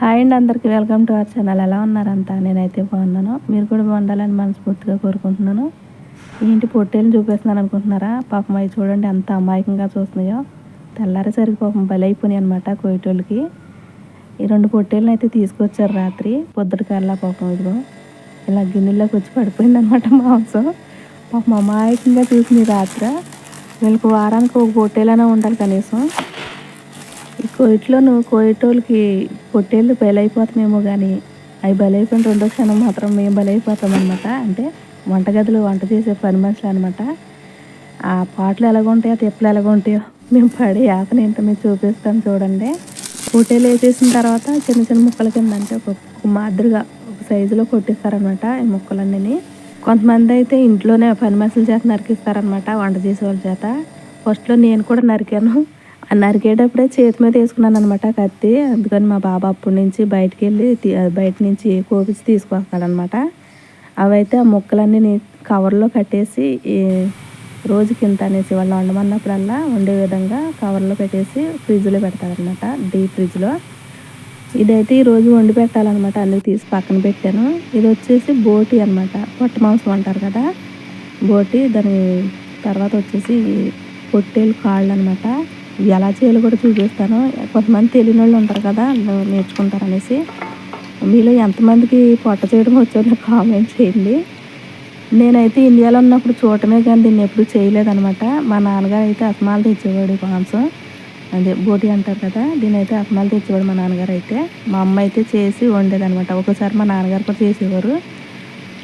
Hi అండి అందరికీ welcome to our channel. ఎలా ఉన్నారంతా? నేనైతే బాగున్నాను. మీరు కూడా బాగుండాలని మనస్ఫూర్తిగా కోరుకుంటున్నాను. ఏంటి పొట్టేలు చూపిస్తున్నాను అనుకుంటున్నారా? పాపం అవి చూడండి ఎంత అమాయకంగా చూస్తున్నాయో. తెల్లారేసరికి పాపం బలైపోయినాయి అనమాట కోయిటోళ్ళకి. ఈ రెండు పొట్టేళ్ళని అయితే తీసుకొచ్చారు రాత్రి. పొద్దుటికల్లా పాపం ఇదిగో ఇలా గిన్నెల్లోకి వచ్చి పడిపోయింది అనమాట మాంసం. పాపం అమాయకంగా చూసింది రాత్రి. వీళ్ళకి వారానికి ఒక పొట్టేలైనా ఉండాలి కనీసం. కోయిట్లోను కోయిటోళ్ళకి పొట్టేళ్ళు బలైపోతామేమో కానీ అవి బలైపోయిన రెండో క్షణం మాత్రం మేము బలైపోతాం అనమాట అంటే వంటగదిలో వంట చేసే పని మనుషులు అనమాట ఆ పాటలు ఎలాగుంటాయో తెప్పలు ఎలాగుంటాయో మేము పడే యాతను ఏంటో మేము చూపిస్తాం చూడండి. పొట్టేలు వేసేసిన తర్వాత చిన్న చిన్న ముక్కల కింద అంటే ఒక మాదిరిగా ఒక సైజులో కొట్టిస్తారనమాట ఈ ముక్కలన్నీ కొంతమంది అయితే ఇంట్లోనే పని మనుషుల చేత నరికిస్తారనమాట వంట చేసే వాళ్ళ చేత ఫస్ట్లో నేను కూడా నరికాను. నరికేటప్పుడే చేతి మీద వేసుకున్నాను అనమాట కత్తి. అందుకని మా బాబా అప్పటి నుంచి బయటికి వెళ్ళి బయట నుంచి కోపించి తీసుకొస్తాడనమాట అవైతే ఆ ముక్కలన్నీ కవర్లో కట్టేసి రోజుకి ఇంత అనేసి వాళ్ళు వండమన్నప్పుడల్లా వండే విధంగా కవర్లో పెట్టేసి ఫ్రిడ్జ్లో పెడతారనమాట డీప్ ఫ్రిడ్జ్లో. ఇదైతే ఈరోజు వండి పెట్టాలన్నమాట అందుకు తీసి పక్కన పెట్టాను. ఇది వచ్చేసి బోటి అనమాట పొట్ట మాంసం అంటారు కదా. బోటి దాని తర్వాత వచ్చేసి పొట్టేలు కాళ్ళు అనమాట ఎలా చేయాలో కూడా చూపిస్తాను. కొంతమంది తెలియని వాళ్ళు ఉంటారు కదా నేర్చుకుంటారు అనేసి మీలో ఎంతమందికి పొట్ట చేయడం వచ్చో నాకు కామెంట్ చేయండి. నేనైతే ఇండియాలో ఉన్నప్పుడు చూడటమే కానీ దీన్ని ఎప్పుడు చేయలేదనమాట మా నాన్నగారు అయితే అసమాలు తెచ్చేవాడు మాంసం. అదే బోటి అంటారు కదా దీని అయితే అసమాలు తెచ్చేవాడు మా నాన్నగారు అయితే. మా అమ్మ అయితే చేసి వండేదనమాట ఒకసారి మా నాన్నగారు కూడా చేసేవారు.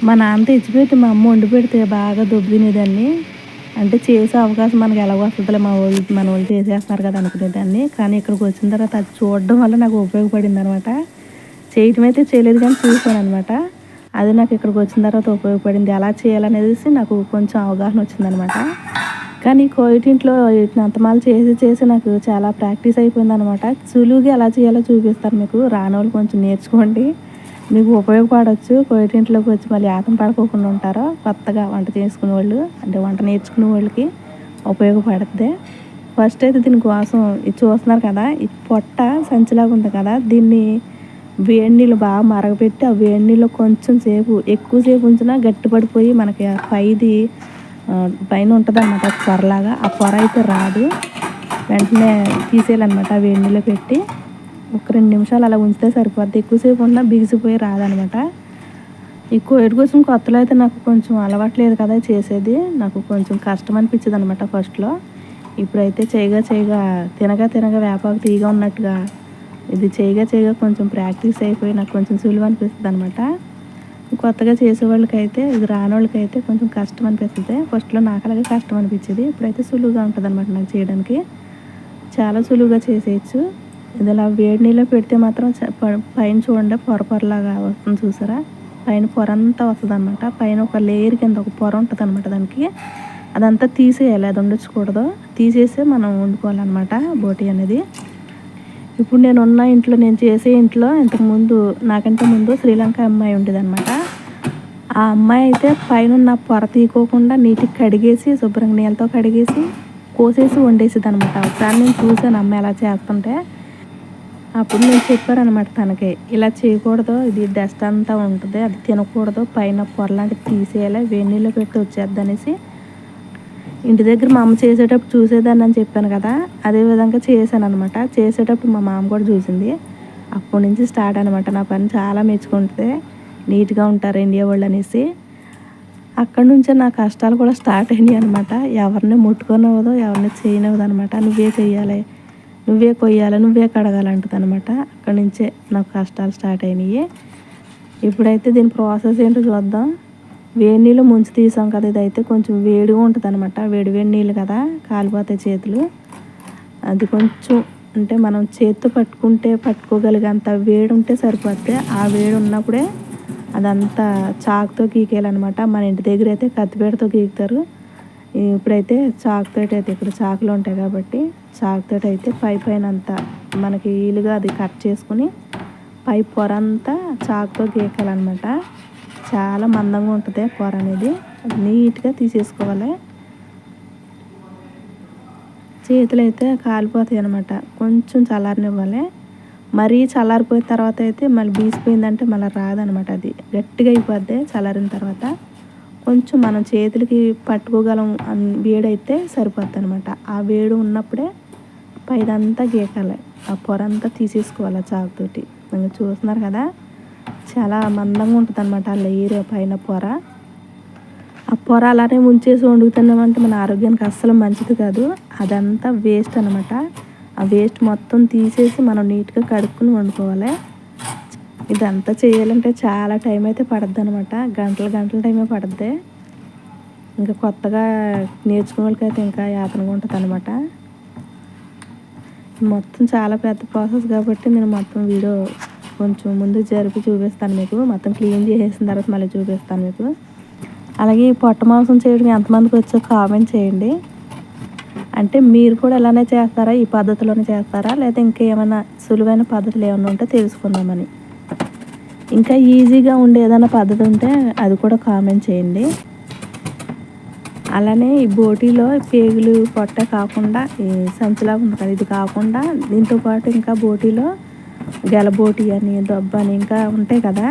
మా నాన్న తెచ్చిపెట్టి మా అమ్మ వండి పెడితే బాగా దొబ్బినేదాన్ని. అంటే చేసే అవకాశం మనకి ఎలా వస్తుందిలే మా వాళ్ళు మన వాళ్ళు చేసేస్తున్నారు కదా అనుకునేదాన్ని. కానీ ఇక్కడికి వచ్చిన తర్వాత అది చూడడం వల్ల నాకు ఉపయోగపడింది అనమాట చేయటం అయితే చేయలేదు కానీ చూసాను అనమాట. అది నాకు ఇక్కడికి వచ్చిన తర్వాత ఉపయోగపడింది. ఎలా చేయాలనేసి నాకు కొంచెం అవగాహన వచ్చిందనమాట. కానీ కోయిటింట్లో అంతమాలు చేసి చేసి నాకు చాలా ప్రాక్టీస్ అయిపోయింది అనమాట సులువుగా ఎలా చేయాలో చూపిస్తారు మీకు. రానోళ్ళు కొంచెం నేర్చుకోండి. మీకు ఉపయోగపడవచ్చు కోయిటింట్లోకి వచ్చి మళ్ళీ ఆతం పడుకోకుండా ఉంటారో? కొత్తగా వంట చేసుకునే వాళ్ళు అంటే వంట నేర్చుకునే వాళ్ళకి ఉపయోగపడుతుంది ఫస్ట్ అయితే దీనికోసం ఇది చూస్తున్నారు కదా ఈ పొట్ట సంచిలాగా ఉంది కదా దీన్ని వేడి నీళ్ళు బాగా మరగపెట్టి ఆ వేడి నీళ్ళు కొంచెం సేపు ఎక్కువసేపు ఉంచినా గట్టిపడిపోయి మనకి పైది పైన ఉంటుంది అన్నమాట పొరలాగా. ఆ పొర అయితే రాదు. వెంటనే తీసేయాలన్నమాట ఆ వేడి నీళ్ళు పెట్టి. ఒక రెండు నిమిషాలు అలా ఉంచితే సరిపోద్ది. ఎక్కువసేపు ఉన్నా బిగిసిపోయి రాదనమాట. ఈ కోవిడ్ కోసం కొత్తలో అయితే నాకు కొంచెం అలవాట్లేదు కదా చేసేది. నాకు కొంచెం కష్టం అనిపించింది అనమాట ఫస్ట్లో ఇప్పుడైతే చేయగా చేయగా తినగా తినగా వేపాకు తీగా ఉన్నట్టుగా ఇది చేయగా చేయగా కొంచెం ప్రాక్టీస్ అయిపోయి నాకు కొంచెం సులువు అనిపిస్తుంది అనమాట కొత్తగా చేసేవాళ్ళకైతే ఇది రాని వాళ్ళకైతే కొంచెం కష్టం అనిపిస్తుంది. ఫస్ట్లో నాకు అలాగే కష్టం అనిపించేది. ఇప్పుడైతే సులువుగా ఉంటుంది అనమాట నాకు చేయడానికి. చాలా సులువుగా చేసేయచ్చు. ఇది ఇలా వేడి నీళ్ళు పెడితే మాత్రం పైన చూడండి పొర పొరలాగా వస్తుంది చూసారా? పైన పొర అంతా వస్తుంది అనమాట పైన ఒక లేయర్ కింద ఒక పొర ఉంటుంది అనమాట దానికి. అదంతా తీసేయాలి అది ఉండొచ్చకూడదు తీసేసి మనం వండుకోవాలన్నమాట బోటి అనేది. ఇప్పుడు నేను ఉన్న ఇంట్లో నేను చేసే ఇంట్లో ఇంతకుముందు నాకంటే ముందు శ్రీలంక అమ్మాయి ఉండేదన్నమాట. ఆ అమ్మాయి అయితే పైన పొర తీకోకుండా నీటికి కడిగేసి శుభ్రంగా నీళ్ళతో కడిగేసి కోసేసి వండేసేది అనమాట ఒకసారి నేను చూసాను అమ్మాయి ఎలా చేస్తుంటే. అప్పుడు నేను చెప్పారనమాట తనకి ఇలా చేయకూడదు ఇది డస్ట్ అంతా ఉంటుంది అది తినకూడదు పైన పొరలాంటివి తీసేయాలి వేడి పెట్టి వచ్చేద్ది అనేసి ఇంటి దగ్గర మా అమ్మ చేసేటప్పుడు చూసేదాన్ని అని చెప్పాను కదా అదే విధంగా చేశాను అనమాట చేసేటప్పుడు మా మామ కూడా చూసింది. అప్పటి నుంచి స్టార్ట్ అనమాట నా పని చాలా మెచ్చుకుంటుంది నీట్గా ఉంటారు ఇండియా వాళ్ళు అనేసి. అక్కడి నుంచే నా కష్టాలు కూడా స్టార్ట్ అయినాయి అనమాట ఎవరిని ముట్టుకోనివ్వదు ఎవరిని చేయనివ్వదు అనమాట నువ్వే చెయ్యాలి నువ్వే కొయ్యాలి నువ్వే కడగాలంటుంది అనమాట అక్కడి నుంచే నాకు కష్టాలు స్టార్ట్ అయినాయి. ఇప్పుడైతే దీని ప్రాసెస్ ఏంటో చూద్దాం. వేడి నీళ్ళు ముంచి తీసాం కదా ఇదైతే కొంచెం వేడిగా ఉంటుంది అనమాట వేడి వేడి నీళ్ళు కదా కాలిపోతాయి చేతులు. అది కొంచెం అంటే మనం చేతితో పట్టుకుంటే పట్టుకోగలిగేంత వేడి ఉంటే సరిపోతే ఆ వేడి ఉన్నప్పుడే అదంతా చాకుతో గీకేయాలన్నమాట. మన ఇంటి దగ్గర అయితే కత్తిపేటతో గీకుతారు. ఇప్పుడైతే చాకుతో అయితే ఇక్కడ చాకులు ఉంటాయి కాబట్టి చాకుతో అయితే పై పైన అంతా మనకి ఈలుగా అది కట్ చేసుకుని పై పొర అంతా చాకుతో గీకాలన్నమాట. చాలా మందంగా ఉంటుంది పొర అనేది. నీట్గా తీసేసుకోవాలి. చేతులు అయితే కాలిపోతాయి అనమాట కొంచెం చల్లారనివ్వాలి. మరీ చల్లారిపోయిన తర్వాత అయితే మళ్ళీ బీసిపోయిందంటే మళ్ళీ రాదనమాట అది. గట్టిగా అయిపోద్ది చల్లారిన తర్వాత. కొంచెం మనం చేతులకి పట్టుకోగలం వేడైతే సరిపోద్ది అనమాట ఆ వేడి ఉన్నప్పుడే పైదంతా గీకాలి. ఆ పొర అంతా తీసేసుకోవాలి చాకుతోటి. ఇంకా చూస్తున్నారు కదా? చాలా మందంగా ఉంటుంది అనమాట ఆ లేయర్ పైన పొర. ఆ పొర అలానే ముంచేసి వండుతున్నామంటే మన ఆరోగ్యానికి అస్సలు మంచిది కాదు. అదంతా వేస్ట్ అనమాట ఆ వేస్ట్ మొత్తం తీసేసి మనం నీట్గా కడుక్కుని వండుకోవాలి. ఇదంతా చేయాలంటే చాలా టైం అయితే పడద్ది అనమాట గంటల గంటల టైమే పడద్ది. ఇంకా కొత్తగా నేర్చుకునే వాళ్ళకైతే ఇంకా యాతనగా ఉంటుంది అనమాట మొత్తం చాలా పెద్ద ప్రాసెస్ కాబట్టి నేను మొత్తం వీడియో కొంచెం ముందు జరిపి చూపిస్తాను మీకు. మొత్తం క్లీన్ చేసేసిన తర్వాత మళ్ళీ చూపిస్తాను మీకు. అలాగే ఈ పొట్ట మాంసం చేయడం ఎంతమందికి వచ్చో కామెంట్ చేయండి. అంటే మీరు కూడా ఇలానే చేస్తారా? ఈ పద్ధతిలోనే చేస్తారా? లేదా ఇంకేమైనా సులువైన పద్ధతులు ఏమైనా ఉంటే తెలుసుకుందామని. ఇంకా ఈజీగా ఉండే ఏదైనా పద్ధతి ఉంటే అది కూడా కామెంట్ చేయండి. అలానే ఈ బోటీలో పేగులు పొట్ట కాకుండా ఈ సంచిలా ఉంటుంది ఇది కాకుండా దీంతో పాటు ఇంకా బోటీలో గెలబోటి అని దొబ్బ అని ఇంకా ఉంటాయి కదా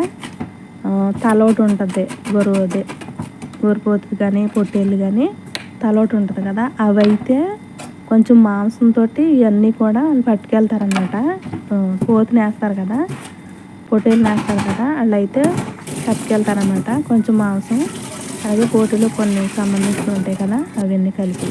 తల ఒకటి ఉంటుంది గొరవది గొరిపోతుంది కానీ పొట్టేళ్ళు కానీ తలోటి ఉంటుంది కదా అవి అయితే కొంచెం మాంసంతో ఇవన్నీ కూడా పట్టుకెళ్తారనమాట కోతిని వేస్తారు కదా పొట్టేలు నాకుతారు కదా వాళ్ళు అయితే పట్టుకెళ్తారనమాట కొంచెం మాంసం అలాగే పోటీలు కొన్ని సంబంధించి ఉంటాయి కదా అవన్నీ కలిపి.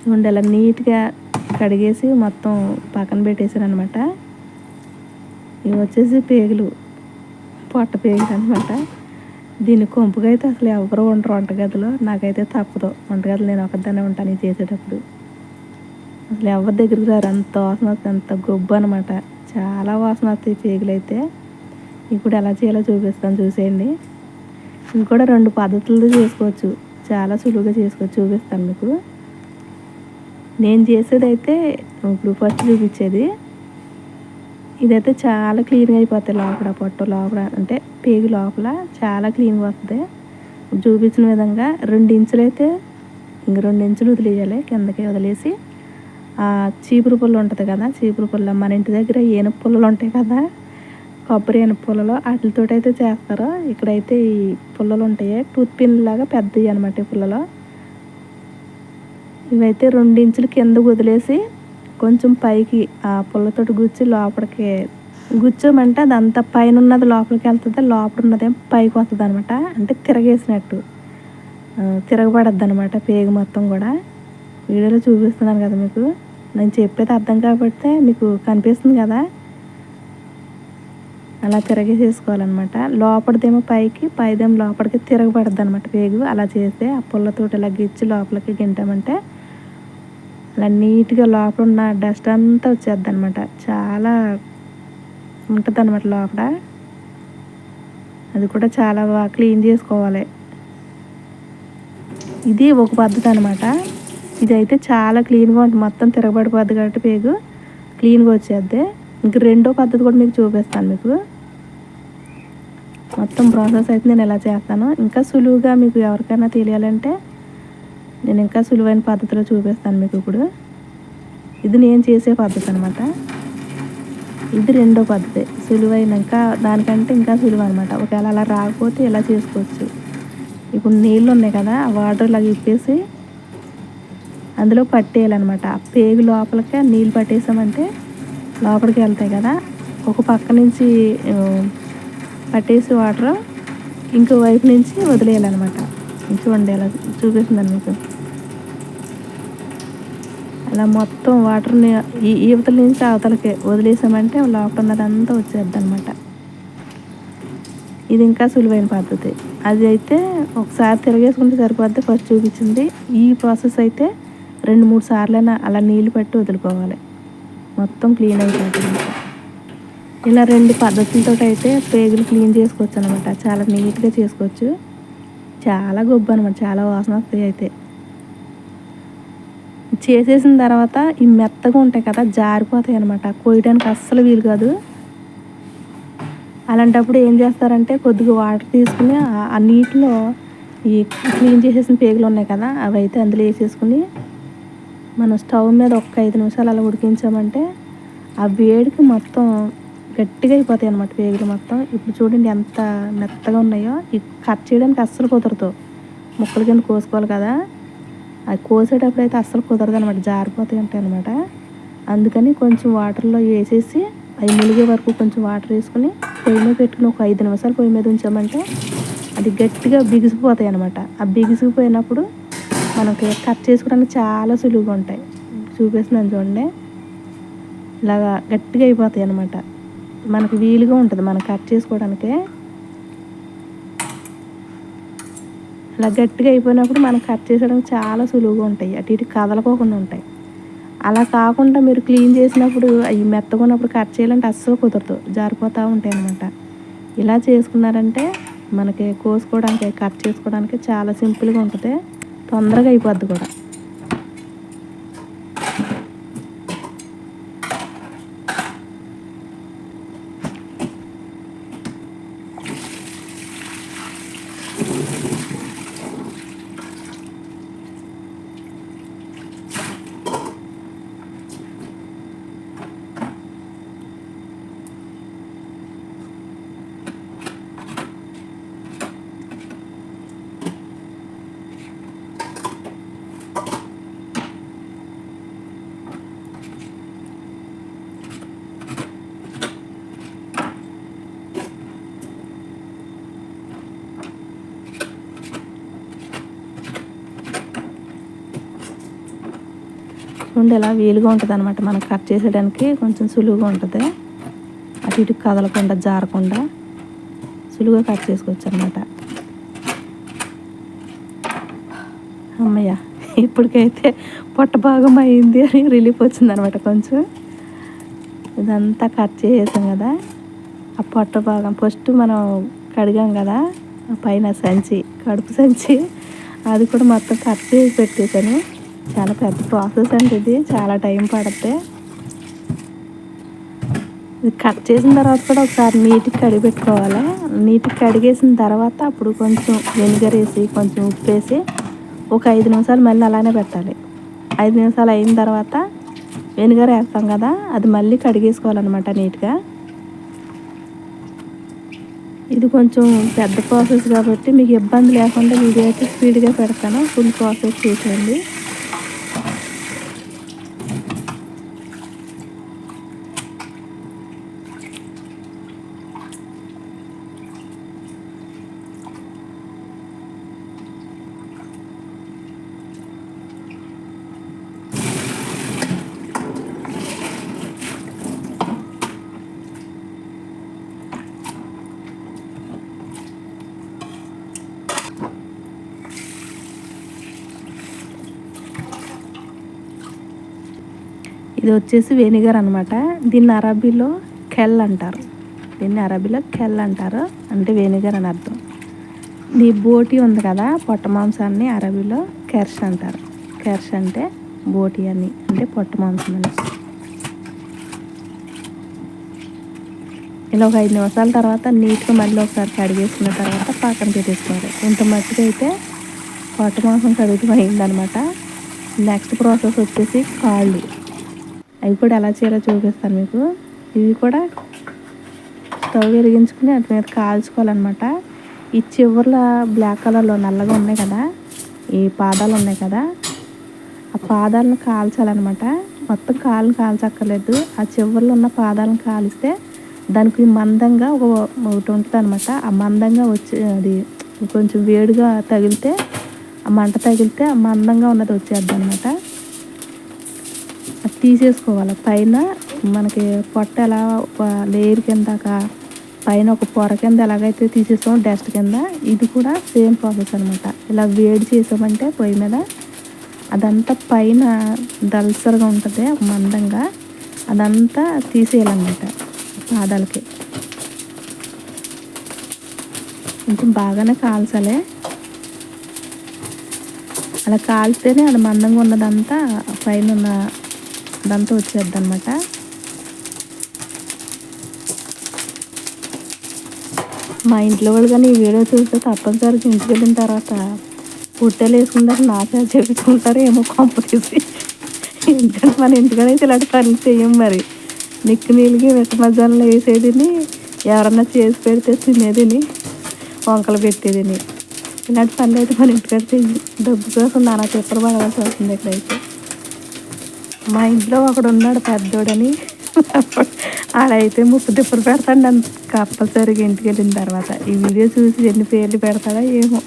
చూడండి అలా నీట్గా కడిగేసి మొత్తం పక్కన పెట్టేశారు అనమాట ఇవి వచ్చేసి పేగులు పొట్ట పేగులు అనమాట దీన్ని కొంపుగా అయితే అసలు ఎవరు ఉండరు వంటగదిలో. నాకైతే తప్పదు. వంటగదిలో నేను ఒకదాన్నే ఉంటాను ఇది చేసేటప్పుడు. అసలు ఎవరి దగ్గరికి రారు? అంత వాసన అంత గొబ్బు అనమాట చాలా వాసన వస్తాయి పేగులు అయితే. ఇప్పుడు ఎలా చేయాలో చూపిస్తాను. చూసేయండి. ఇవి కూడా రెండు పద్ధతులతో చేసుకోవచ్చు. చాలా సులువుగా చేసుకోవచ్చు. చూపిస్తాను మీకు. నేను చేసేది అయితే ఇప్పుడు ఫస్ట్ చూపించేది. ఇదైతే చాలా క్లీన్గా అయిపోతాయి లోపల పొట్ట లోపల అంటే పేగు లోపల చాలా క్లీన్గా వస్తుంది. చూపించిన విధంగా రెండు ఇంచులు అయితే ఇంక రెండు ఇంచులు వదిలేయాలి కిందకి వదిలేసి. చీపురు పుల్ల ఉంటుంది కదా చీపురు పుల్ల మన ఇంటి దగ్గర ఏనుపు పుల్లలు ఉంటాయి కదా కొబ్బరి ఏనుపు పుల్లలో వాటితోటి అయితే చేస్తారు. ఇక్కడైతే ఈ పుల్లలు ఉంటాయి టూత్ పిన్ లాగా పెద్దవి అనమాట ఈ పుల్లలో. ఇవైతే రెండించులు కింద వదిలేసి కొంచెం పైకి ఆ పుల్లతోటి గుచ్చి లోపలికి గుచ్చమంటే అదంతా పైన ఉన్నది లోపలికి వెళ్తుంది లోపల ఉన్నదేం పైకి వస్తుంది అనమాట అంటే తిరగేసినట్టు. తిరగబడద్దు అనమాట పేగు మొత్తం కూడా. వీడియోలో చూపిస్తున్నాను కదా మీకు. నేను చెప్పేది అర్థం కాబట్టి మీకు కనిపిస్తుంది కదా. అలా తిరగేసేసుకోవాలన్నమాట. లోపలిదేమో పైకి పైదేమో లోపలికి తిరగబడద్దు అనమాట పేగు. అలా చేస్తే ఆ పుల్లతోటి ఇలా గిచ్చి లోపలికి గింటామంటే అలా నీట్గా లోపల ఉన్న డస్ట్ అంతా వచ్చేద్ది అనమాట చాలా ఉంటుంది అనమాట లోపల. అది కూడా చాలా బాగా క్లీన్ చేసుకోవాలి. ఇది ఒక పద్ధతి అనమాట ఇది అయితే చాలా క్లీన్గా ఉంటుంది మొత్తం తిరగబడిపోద్ది కాబట్టి పేగు క్లీన్గా వచ్చేద్ది. ఇంక రెండో పద్ధతి కూడా మీకు చూపిస్తాను మీకు. మొత్తం ప్రాసెస్ అయితే నేను ఇలా చేస్తాను. ఇంకా సులువుగా మీకు ఎవరికైనా తెలియాలంటే నేను ఇంకా సులువైన పద్ధతిలో చూపిస్తాను మీకు ఇప్పుడు. ఇది నేను చేసే పద్ధతి అనమాట ఇది రెండో పద్ధతి. సులువైన ఇంకా దానికంటే ఇంకా సులువు అనమాట ఒకవేళ అలా రాకపోతే ఇలా చేసుకోవచ్చు? ఇప్పుడు నీళ్ళు ఉన్నాయి కదా ఆ వాటర్ లాగా ఇప్పేసి అందులో పట్టేయాలన్నమాట. ఆ పేగు లోపలికి నీళ్ళు పట్టేసామంటే లోపలికి వెళ్తాయి కదా. ఒక పక్క నుంచి పట్టేసి వాటర్ ఇంకో వైపు నుంచి వదిలేయాలన్నమాట. చూడండి అలా చూపిస్తుందని మీకు. అలా మొత్తం వాటర్ని ఈ ఈవతల నుంచి అవతలకే వదిలేసామంటే లోపల ఉన్నదంతా వచ్చేద్ది అనమాట ఇది ఇంకా సులువైన పద్ధతి. అది అయితే ఒకసారి తిరగేసుకుంటే సరిపోద్ది ఫస్ట్ చూపించింది. ఈ ప్రాసెస్ అయితే రెండు మూడు సార్లైనా అలా నీళ్ళు పట్టి వదులుకోవాలి. మొత్తం క్లీన్ అయిపోతుంది. ఇలా రెండు పద్ధతులతో అయితే పేగులు క్లీన్ చేసుకోవచ్చు అనమాట చాలా నీట్గా చేసుకోవచ్చు. చాలా గొప్ప అనమాట చాలా వాసన వస్తాయి అయితే. చేసేసిన తర్వాత ఈ మెత్తగా ఉంటాయి కదా జారిపోతాయి అనమాట కోయడానికి అస్సలు వీలు కాదు. అలాంటప్పుడు ఏం చేస్తారంటే కొద్దిగా వాటర్ తీసుకుని ఆ- ఆ నీటిలో ఈ క్లీన్ చేసేసిన పేగులు ఉన్నాయి కదా అవి అయితే అందులో వేసేసుకుని మనం స్టవ్ మీద ఒక్క ఐదు నిమిషాలు అలా ఉడికించామంటే ఆ వేడికి మొత్తం గట్టిగా అయిపోతాయి అనమాట పేగులు మొత్తం. ఇప్పుడు చూడండి ఎంత మెత్తగా ఉన్నాయో. ఈ కట్ చేయడానికి అస్సలు కుదరదు. ముక్కల కింద కోసుకోవాలి కదా. అది కోసేటప్పుడు అయితే అస్సలు కుదరదు అనమాట జారిపోతాయి ఉంటాయి అనమాట అందుకని కొంచెం వాటర్లో వేసేసి అవి మునిగే వరకు కొంచెం వాటర్ వేసుకుని పొయ్యి మీద పెట్టుకుని ఒక ఐదు నిమిషాలు పొయ్యి మీద ఉంచామంటే అది గట్టిగా బిగిసిపోతాయి అనమాట ఆ బిగిసిపోయినప్పుడు మనకి కట్ చేసుకోవడానికి చాలా సులువుగా ఉంటాయి. చూపిస్తున్నాను చూడండి. ఇలాగా గట్టిగా అయిపోతాయి అనమాట మనకి వీలుగా ఉంటుంది మనం కట్ చేసుకోవడానికి. అలా గట్టిగా అయిపోయినప్పుడు మనం కట్ చేసడానికి చాలా సులువుగా ఉంటాయి. అటు ఇటు కదలకోకుండా ఉంటాయి. అలా కాకుండా మీరు క్లీన్ చేసినప్పుడు అవి మెత్తగా ఉన్నప్పుడు కట్ చేయాలంటే అస్సలు కుదరదు. జారిపోతూ ఉంటాయి అనమాట ఇలా చేసుకున్నారంటే మనకి కోసుకోవడానికి కట్ చేసుకోవడానికి చాలా సింపుల్గా ఉంటుంది. తొందరగా అయిపోద్ది కూడా. చూడండి ఇలా వీలుగా ఉంటుంది అనమాట మనం కట్ చేసేయడానికి కొంచెం సులువుగా ఉంటుంది. అటు ఇటు కదలకుండా జారకుండా సులువుగా కట్ చేసుకోవచ్చు అనమాట అమ్మయ్య ఇప్పటికైతే పొట్ట భాగం అయింది అని రిలీఫ్ వచ్చిందనమాట కొంచెం. ఇదంతా కట్ చేసేసాం కదా. ఆ పొట్ట భాగం ఫస్ట్ మనం కడిగాం కదా పైన సంచి కడుపు సంచి అది కూడా మొత్తం కట్ చేసి పెట్టేశాను చాలా పెద్ద ప్రాసెస్ అంటే ఇది. చాలా టైం పడుతుంది ఇది కట్ చేసిన తర్వాత కూడా ఒకసారి నీట్గా కడిగి పెట్టుకోవాలి. నీట్గా కడిగేసిన తర్వాత అప్పుడు కొంచెం వెనిగర్ వేసి కొంచెం ఉప్పు వేసి ఒక ఐదు నిమిషాలు మళ్ళీ అలానే పెట్టాలి. ఐదు నిమిషాలు అయిన తర్వాత వెనిగర్ వేస్తాం కదా అది మళ్ళీ కడిగేసుకోవాలన్నమాట నీట్గా. ఇది కొంచెం పెద్ద ప్రాసెస్ కాబట్టి మీకు ఇబ్బంది లేకుండా వీడియో అయితే స్పీడ్గా పెడతాను. ఫుల్ ప్రాసెస్ చూసేయండి. ఇది వచ్చేసి వెనిగర్ అనమాట దీన్ని అరబీలో కెల్ అంటారు. దీన్ని అరబీలో కెల్ అంటారు. అంటే వెనిగర్ అని అర్థం. ఈ బోటి ఉంది కదా పొట్ట మాంసాన్ని అరబీలో కెర్ష్ అంటారు. కెర్ష్ అంటే బోటి అని అంటే పొట్ట మాంసం అని. ఇలా ఒక ఐదు నిమిషాల తర్వాత నీట్గా మళ్ళీ ఒకసారి కడిగేసిన తర్వాత పక్కన పెట్టేసుకోవాలి ఇంత మట్టిగా అయితే పొట్ట మాంసం కడుగుతూ అయిందనమాట నెక్స్ట్ ప్రాసెస్ వచ్చేసి కాళ్ళు. అవి కూడా ఎలా చేయాలో చూపిస్తాను మీకు. ఇవి కూడా స్టవ్ వెలిగించుకుని వాటి మీద కాల్చుకోవాలన్నమాట. ఈ చివర్ల బ్లాక్ కలర్లో నల్లగా ఉన్నాయి కదా ఈ పాదాలు ఉన్నాయి కదా ఆ పాదాలను కాల్చాలన్నమాట. మొత్తం కాళ్ళని కాల్చక్కర్లేదు. ఆ చివర్లో ఉన్న పాదాలను కాలిస్తే దానికి మందంగా ఒక ఒకటి ఉంటుంది అనమాట ఆ మందంగా వచ్చి అది కొంచెం వేడిగా తగిలితే ఆ మంట తగిలితే ఆ మందంగా ఉన్నది వచ్చేద్ది అనమాట తీసేసుకోవాలి. పైన మనకి పొట్ట ఎలా లేయర్ కింద పైన ఒక పొర కింద ఎలాగైతే తీసేస్తామో డస్ట్ కింద ఇది కూడా సేమ్ ప్రాసెస్ అనమాట ఇలా వేడి చేసామంటే పొయ్యి మీద అదంతా పైన దల్సర్గా ఉంటుంది మందంగా. అదంతా తీసేయాలన్నమాట పాదాలకి. కొంచెం బాగానే కాల్చాలి. అలా కాల్స్తేనే అది మందంగా ఉన్నదంతా పైన ఉన్న దాంతో వచ్చేద్ది అనమాట మా ఇంట్లో వాళ్ళు కానీ ఈ వీడియో చూస్తే తప్పనిసరిగా ఇంటికి వెళ్ళిన తర్వాత పుట్టెలు వేసుకుంటారు నా పేరు ఏమో కొంప తీసి ఎందుకంటే మన ఇంటికనైతే ఇలాంటి పనులు చేయం మరి. నిక్కు నీళ్ళకి వెట్ట మధ్యాహ్నంలో వేసేదిని ఎవరన్నా చేసి పెడితే తినేదిని వంకలు పెట్టేదిని. ఇలాంటి పనులు అయితే మన ఇంటికాడ చెయ్యి. డబ్బు కోసం నానా చెప్పరు పడవలసి వస్తుంది ఇక్కడైతే. మా ఇంట్లో ఒకడు ఉన్నాడు పెద్దోడని. ఆడైతే ముప్పు తిప్పలు పెడతాడు నన్ను. కంపల్సరీగా ఇంటికి వెళ్ళిన తర్వాత. ఈ వీడియో చూసి ఎన్ని పేర్లు పెడతాడో ఏమో.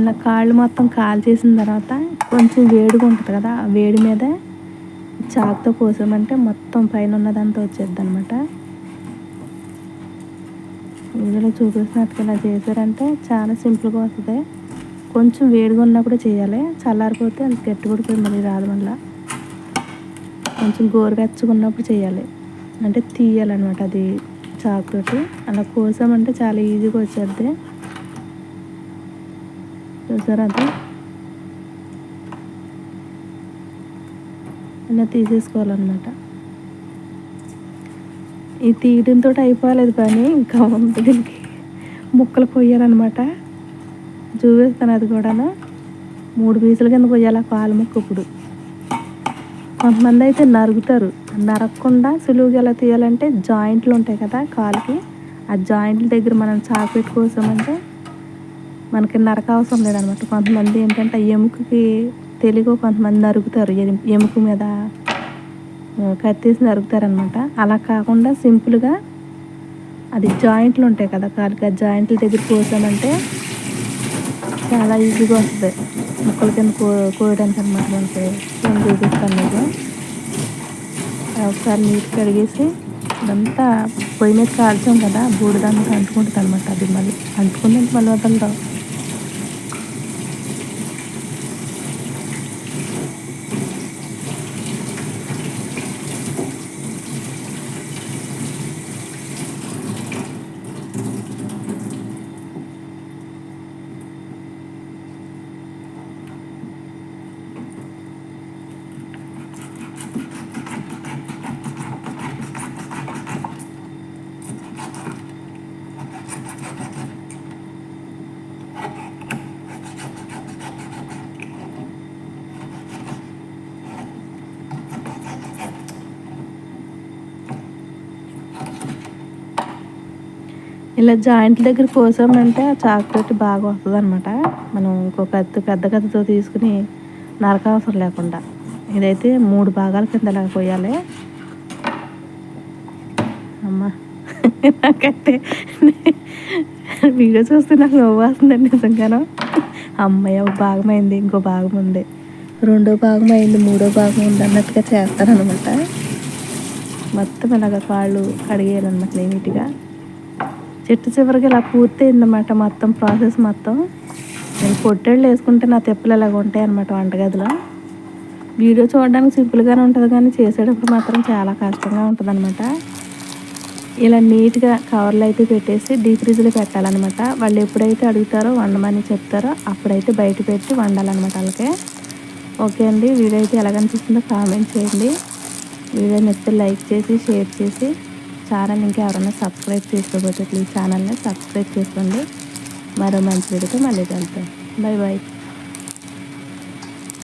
ఇలా కాళ్ళు మొత్తం కాల్ చేసిన తర్వాత కొంచెం వేడిగా ఉంటుంది కదా ఆ వేడి మీద చాకుతో కోసామంటే మొత్తం పైన ఉన్నదంతా వచ్చేద్ది అనమాట ఇందులో చూపిస్తున్నట్టుగా ఇలా చేశారంటే చాలా సింపుల్గా వస్తుంది. కొంచెం వేడిగా ఉన్నప్పుడు చేయాలి. చల్లారిపోతే అది గట్టి పడిపోయి మళ్ళీ రాదు మళ్ళీ. కొంచెం గోరువెచ్చగా ఉన్నప్పుడు చేయాలి. అంటే తీయాలన్నమాట అది చాకుతోటి. అలా కోసామంటే చాలా ఈజీగా వచ్చేది చూసారా అది? ఇలా తీసేసుకోవాలన్నమాట. ఈ తీయడంతో అయిపోలేదు పని ఇంకా ఉంది దీనికి. ముక్కలు కొయ్యాలన్నమాట చూపిస్తాను అది కూడాను. మూడు పీసుల కింద కొయ్యాలి కాలు ముక్క ఇప్పుడు. కొంతమంది అయితే నరుగుతారు. నరగకుండా సులువుగా ఎలా తీయాలంటే జాయింట్లు ఉంటాయి కదా కాలుకి. ఆ జాయింట్ల దగ్గర మనం చాపెట్ కోసం అంటే మనకి నరక అవసరం లేదనమాట. కొంతమంది ఏంటంటే ఎముకకి తెలుగు కొంతమంది నరుగుతారు ఎముక మీద ఆ, కత్తేసి నరుగుతారనమాట అలా కాకుండా సింపుల్గా అది జాయింట్లు ఉంటాయి కదా కాలికి ఆ జాయింట్ల దగ్గర కోసామంటే చాలా ఈజీగా వస్తుంది. ముక్కల కింద కో కోయడానికి అనమాట మనకి నేను చూపిస్తాను మీకు ఒకసారి నీట్ కడిగేసి ఇదంతా పొయ్యి మీద కాల్చాం కదా బూడిదంతా అంటుకుంటుంది అనమాట. అది మళ్ళీ అంటుకుందంటే మళ్ళీ వదలదు ఇలా జాయింట్ దగ్గర కోసామంటే ఆ చాక్లెట్ బాగా వస్తుంది అనమాట మనం ఇంకో కత్తి పెద్ద కత్తితో తీసుకుని నరక అవసరం లేకుండా. ఇదైతే మూడు భాగాల కింద ఇలా పోయాలి. అమ్మా నాకైతే వీడియో చూస్తే నాకు నవ్వు వస్తుందండి నిజంగాను. అమ్మాయి ఒక భాగం అయింది ఇంకో భాగం ఉంది. రెండో భాగం అయింది మూడో భాగం ఉంది అన్నట్టుగా చేస్తారనమాట మొత్తం ఇలాగ కాళ్ళు కడిగేయాలన్నమాట నీట్గా చెట్టు చివరికి ఇలా పూర్తయిందన్నమాట మొత్తం ప్రాసెస్ మొత్తం. నేను పొట్టేళ్ళు వేసుకుంటే నా తెప్పులు ఇలాగ ఉంటాయి అన్నమాట వంటగదిలో. వీడియో చూడడానికి సింపుల్గానే ఉంటుంది కానీ చేసేటప్పుడు మాత్రం చాలా కష్టంగా ఉంటుంది అనమాట ఇలా నీట్గా కవర్లు అయితే పెట్టేసి డీప్ ఫ్రిడ్జ్లో పెట్టాలన్నమాట. వాళ్ళు ఎప్పుడైతే అడుగుతారో వండమని చెప్తారో అప్పుడైతే బయట పెట్టి వండాలన్నమాట వాళ్ళకి. ఓకే అండి వీడియో అయితే ఎలాగనిపిస్తుందో కామెంట్ చేయండి. వీడియో నచ్చితే లైక్ చేసి షేర్ చేసి ఛానల్ ఇంకా ఎవరైనా సబ్స్క్రైబ్ చేసుకోకపోతే ప్లీజ్ ఛానల్ని సబ్స్క్రైబ్ చేసుకోండి. మరో మంచి వీడియోతో మళ్ళీ కలుద్దాం. Bye bye